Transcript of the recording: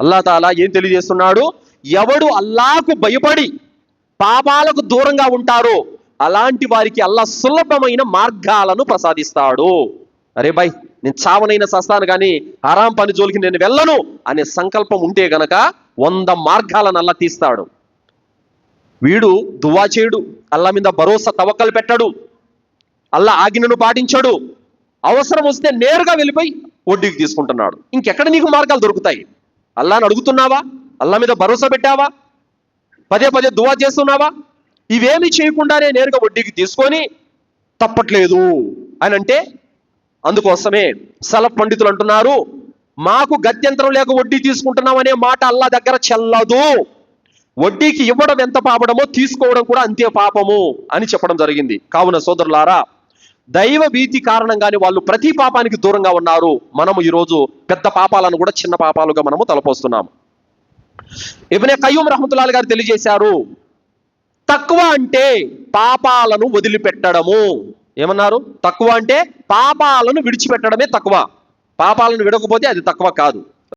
అల్లా తాలా ఏం తెలియజేస్తున్నాడు? ఎవడు అల్లాకు భయపడి పాపాలకు దూరంగా ఉంటారో అలాంటి వారికి అల్లా సులభమైన మార్గాలను ప్రసాదిస్తాడు. అరే బాయ్ నేను చావనైన సస్తాను కానీ ఆరాం పని జోలికి నేను వెళ్ళను అనే సంకల్పం ఉంటే గనక వంద మార్గాలను అల్లా తీస్తాడు. వీడు దువా చేయడు అల్లా మీద భరోసా తవక్కలు పెట్టడు అల్లా ఆజ్ఞను పాటించడు. అవసరం వస్తే నేరుగా వెళ్ళిపోయి వడ్డీకి తీసుకుంటున్నాడు. ఇంకెక్కడ నీకు మార్గాలు దొరుకుతాయి? అల్లాని అడుగుతున్నావా? అల్లా మీద భరోసా పెట్టావా? పదే పదే దువా చేస్తున్నావా? ఇవేమి చేయకుండానే నేరుగా వడ్డీకి తీసుకొని తప్పట్లేదు. అని అంటే అందుకోసమే సల పండితులు అంటున్నారు మాకు గత్యంతరం లేక వడ్డీ తీసుకుంటున్నాం అనే మాట అల్లా దగ్గర చెల్లదు. వడ్డీకి ఇవ్వడం ఎంత పాపడమో తీసుకోవడం కూడా అంతే పాపము అని చెప్పడం జరిగింది. కావున సోదరులారా దైవ భీతి కారణంగానే వాళ్ళు ప్రతి పాపానికి దూరంగా ఉన్నారు. మనము ఈరోజు పెద్ద పాపాలను కూడా చిన్న పాపాలుగా మనము తలపోస్తున్నాము ఇవనే కయ్యూం రహమతులాల్ గారు తెలియజేశారు తక్కువ అంటే పాపాలను వదిలిపెట్టడము. ఏమన్నారు? తక్కువ అంటే పాపాలను విడిచిపెట్టడమే తక్కువ పాపాలను విడకపోతే అది తక్కువ కాదు.